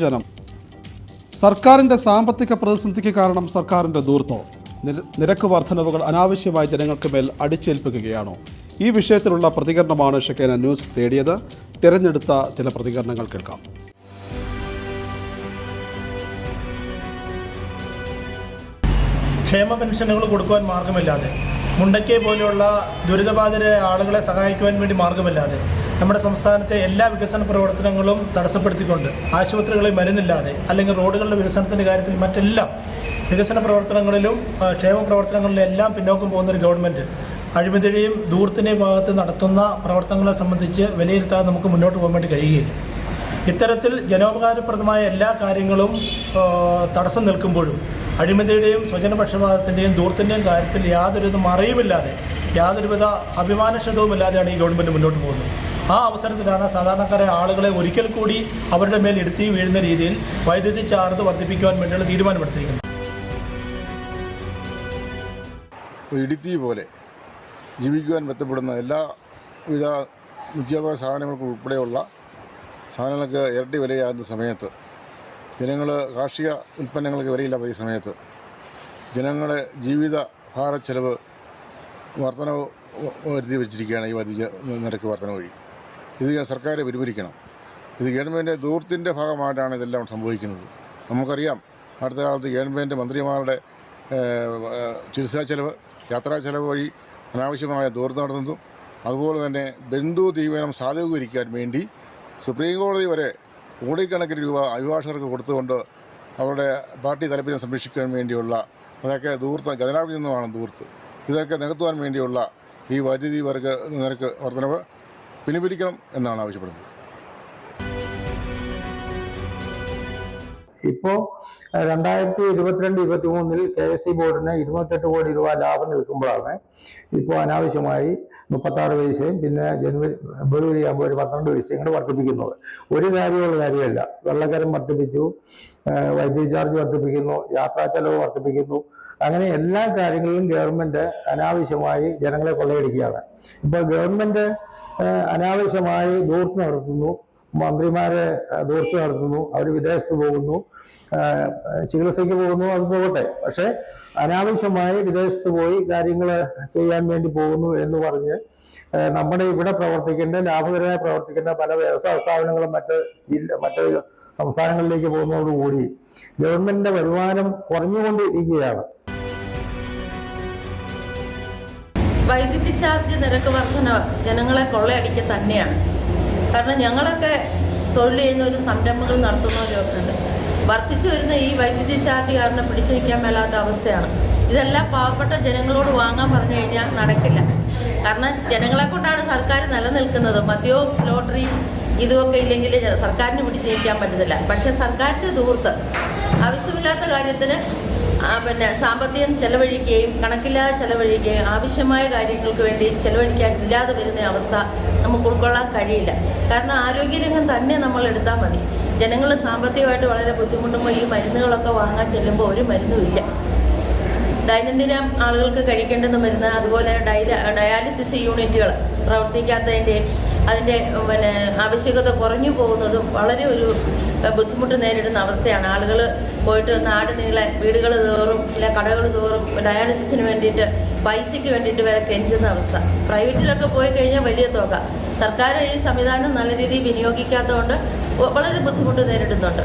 ജനം. സർക്കാരിന്റെ സാമ്പത്തിക പ്രതിസന്ധിക്ക് കാരണം സർക്കാരിന്റെ ദൂർത്തോ നിര- നിരക്ക് വർധനവുകൾ അനാവശ്യമായി ജനങ്ങൾക്ക് മേൽ അടിച്ചേൽപ്പിക്കുകയാണോ? ഈ വിഷയത്തിലുള്ള പ്രതികരണമാണ് ഷെക്കേന ന്യൂസ് തേടിയത്. തിരഞ്ഞെടുത്ത ചില പ്രതികരണങ്ങൾ കേൾക്കാം. ക്ഷേമ പെൻഷനുകൾ കൊടുക്കുവാൻ മാർഗമില്ലാതെ മുണ്ടക്കെ പോലെയുള്ള ദുരിതബാധിത ആളുകളെ സഹായിക്കുവാൻ വേണ്ടി മാർഗമില്ലാതെ നമ്മുടെ സംസ്ഥാനത്തെ എല്ലാ വികസന പ്രവർത്തനങ്ങളും തടസ്സപ്പെടുത്തിക്കൊണ്ട് ആശുപത്രികളിൽ മരുന്നില്ലാതെ അല്ലെങ്കിൽ റോഡുകളുടെ വികസനത്തിന്റെ കാര്യത്തിൽ മറ്റെല്ലാം വികസന പ്രവർത്തനങ്ങളിലും ക്ഷേമ പ്രവർത്തനങ്ങളിലും എല്ലാം പിന്നോക്കം പോകുന്ന ഒരു ഗവൺമെന്റ് അഴിമതിയുടെയും ദൂരത്തിന്റെയും ഭാഗത്ത് നടത്തുന്ന പ്രവർത്തനങ്ങളെ സംബന്ധിച്ച് വിലയിരുത്താതെ നമുക്ക് മുന്നോട്ട് പോകാൻ വേണ്ടി കഴിയുകയില്ല. ഇത്തരത്തിൽ ജനോപകാരപ്രദമായ എല്ലാ കാര്യങ്ങളും തടസ്സം നിൽക്കുമ്പോഴും അഴിമതിയുടെയും സ്വജനപക്ഷപാതത്തിന്റെയും ദൂരത്തിന്റെയും കാര്യത്തിൽ യാതൊരുവിധ മറയുമില്ലാതെ യാതൊരുവിധ അഭിമാനക്ഷതവുമില്ലാതെയാണ് ഈ ഗവൺമെന്റ് മുന്നോട്ട് പോകുന്നത്. ആ അവസരത്തിലാണ് സാധാരണക്കാരെ ആളുകളെ ഒരിക്കൽ കൂടി അവരുടെ മേൽ എടുത്തി വീഴുന്ന രീതിയിൽ വൈദ്യുതി ചാർജ് വർദ്ധിപ്പിക്കുവാൻ വേണ്ടിയുള്ള തീരുമാനമെടുത്തിരിക്കുന്നത്. ഇടുത്തി പോലെ ജീവിക്കുവാൻ എല്ലാ എല്ലാവിധ നിത്യാഭ്യാസ സാധനങ്ങൾക്കും ഉൾപ്പെടെയുള്ള സാധനങ്ങൾക്ക് ഇരട്ടി വിലയാകുന്ന സമയത്ത് ജനങ്ങൾ കാർഷിക ഉൽപ്പന്നങ്ങൾക്ക് വിലയില്ലാത്ത ഈ സമയത്ത് ജനങ്ങളെ ജീവിത ഭാരച്ചെലവ് വർധനവ് വരുത്തി വെച്ചിരിക്കുകയാണ് ഈ വധിച്ച നിരക്ക് വർധന വഴി. ഇത് സർക്കാർ പിരിപിരിക്കണം ഇത് ഗവൺമെന്റ് ദൂർത്തിന്റെ ഭാഗമായിട്ടാണ് ഇതെല്ലാം സംഭവിക്കുന്നത്. നമുക്കറിയാം അടുത്ത കാലത്ത് ഗവൺമെന്റ് മന്ത്രിമാരുടെ ചികിത്സാ ചെലവ് യാത്രാ ചെലവ് വഴി അനാവശ്യമായ ദൂരം നടത്തുന്നു അതുപോലെ തന്നെ ബന്ധു തീവനം സാധൂകരിക്കാൻ വേണ്ടി സുപ്രീം കോടതി വരെ കോടിക്കണക്കിന് രൂപ അഭിഭാഷകർക്ക് കൊടുത്തുകൊണ്ട് അവരുടെ പാർട്ടി തലപ്പിനെ സംരക്ഷിക്കാൻ വേണ്ടിയുള്ള അതൊക്കെ ദൂർത്ത് ഖജനാവിൽ ദൂർത്ത് ഇതൊക്കെ നികത്തുവാൻ വേണ്ടിയുള്ള ഈ വൈദ്യുതി വർഗ നിരക്ക് വർധനവ് പിൻവലിക്കണം എന്നാണ് ആവശ്യപ്പെടുന്നത്. ഇപ്പോൾ രണ്ടായിരത്തി ഇരുപത്തിരണ്ട് ഇരുപത്തി മൂന്നിൽ കെ എസ് സി ബോർഡിന് ഇരുപത്തെട്ട് കോടി രൂപ ലാഭം നിൽക്കുമ്പോഴാണ് ഇപ്പോൾ അനാവശ്യമായി മുപ്പത്താറ് പൈസയും പിന്നെ ജനുവരി ഫെബ്രുവരി ആകുമ്പോൾ ഒരു പന്ത്രണ്ട് പൈസയും കൂടെ വർദ്ധിപ്പിക്കുന്നത്. ഒരു കാര്യമുള്ള കാര്യമല്ല. വെള്ളക്കരം വർദ്ധിപ്പിച്ചു വൈദ്യുതി ചാർജ് വർദ്ധിപ്പിക്കുന്നു യാത്രാ ചെലവ് വർദ്ധിപ്പിക്കുന്നു. അങ്ങനെ എല്ലാ കാര്യങ്ങളിലും ഗവൺമെന്റ് അനാവശ്യമായി ജനങ്ങളെ കൊള്ളയടിക്കുകയാണ്. ഇപ്പോൾ ഗവൺമെന്റ് അനാവശ്യമായി ദൂർത്ത് നടത്തുന്നു മന്ത്രിമാരെ ദൂർത്ത് നടത്തുന്നു അവർ വിദേശത്ത് പോകുന്നു ചികിത്സയ്ക്ക് പോകുന്നു അത് പോകട്ടെ. പക്ഷെ അനാവശ്യമായി വിദേശത്ത് പോയി കാര്യങ്ങൾ ചെയ്യാൻ വേണ്ടി പോകുന്നു എന്ന് പറഞ്ഞ് നമ്മുടെ ഇവിടെ പ്രവർത്തിക്കേണ്ട ലാഭകരമായി പ്രവർത്തിക്കേണ്ട പല വ്യവസായ സ്ഥാപനങ്ങളും മറ്റ് ജില്ല മറ്റ് സംസ്ഥാനങ്ങളിലേക്ക് പോകുന്നതോടുകൂടി ഗവൺമെന്റിന്റെ വരുമാനം കുറഞ്ഞുകൊണ്ടിരിക്കുകയാണ്. വൈദ്യുതി ചാർജ് നിരക്ക് വർധന ജനങ്ങളെ കൊള്ളയടിക്കുക തന്നെയാണ്. കാരണം ഞങ്ങളൊക്കെ തൊഴിൽ ചെയ്യുന്ന ഒരു സംരംഭങ്ങൾ നടത്തുന്നവരൊക്കെ ഉണ്ട് വർദ്ധിച്ചു വരുന്ന ഈ വൈദ്യുതി ചാർജ് കാരണം പിടിച്ചു നിൽക്കാൻ മേലാത്ത അവസ്ഥയാണ്. ഇതെല്ലാം പാവപ്പെട്ട ജനങ്ങളോട് വാങ്ങാൻ പറഞ്ഞു കഴിഞ്ഞാൽ നടക്കില്ല. കാരണം ജനങ്ങളെ കൊണ്ടാണ് സർക്കാർ നിലനിൽക്കുന്നത്. മദ്യവും ലോട്ടറിയും ഇതുമൊക്കെ ഇല്ലെങ്കിൽ സർക്കാരിന് പിടിച്ചു നിൽക്കാൻ പറ്റത്തില്ല. പക്ഷേ സർക്കാരിന്റെ ദൂർത്ത് ആവശ്യമില്ലാത്ത കാര്യത്തിന് പിന്നെ സാമ്പത്തികം ചെലവഴിക്കുകയും കണക്കില്ലാതെ ചെലവഴിക്കുകയും ആവശ്യമായ കാര്യങ്ങൾക്ക് വേണ്ടി ചെലവഴിക്കാൻ ഇല്ലാതെ വരുന്ന അവസ്ഥ നമുക്ക് ഉൾക്കൊള്ളാൻ കഴിയില്ല. കാരണം ആരോഗ്യരംഗം തന്നെ നമ്മൾ എടുത്താൽ മതി. ജനങ്ങൾ സാമ്പത്തികമായിട്ട് വളരെ ബുദ്ധിമുട്ടുമ്പോൾ ഈ മരുന്നുകളൊക്കെ വാങ്ങാൻ ചെല്ലുമ്പോൾ ഒരു മരുന്നുമില്ല ദൈനംദിന ആളുകൾക്ക് കഴിക്കേണ്ടുന്ന മരുന്ന് അതുപോലെ ഡയാലിസിസ് യൂണിറ്റുകൾ പ്രവർത്തിക്കാത്തതിന്റെയും അതിന്റെ പിന്നെ ആവശ്യകത കുറഞ്ഞു പോകുന്നതും വളരെ ഒരു ബുദ്ധിമുട്ട് നേരിടുന്ന അവസ്ഥയാണ്. ആളുകൾ പോയിട്ട് നാട് നീളെ വീടുകൾ തോറും ഇല്ല കടകൾ തോറും ഡയാലിസിസിന് വേണ്ടിയിട്ട് പൈസയ്ക്ക് വേണ്ടിയിട്ട് വരെ കെഞ്ചുന്ന അവസ്ഥ. പ്രൈവറ്റിലൊക്കെ പോയി കഴിഞ്ഞാൽ വലിയ തുക. സർക്കാർ ഈ സംവിധാനം നല്ല രീതിയിൽ വിനിയോഗിക്കാത്തതുകൊണ്ട് വളരെ ബുദ്ധിമുട്ട് നേരിടുന്നുണ്ട്.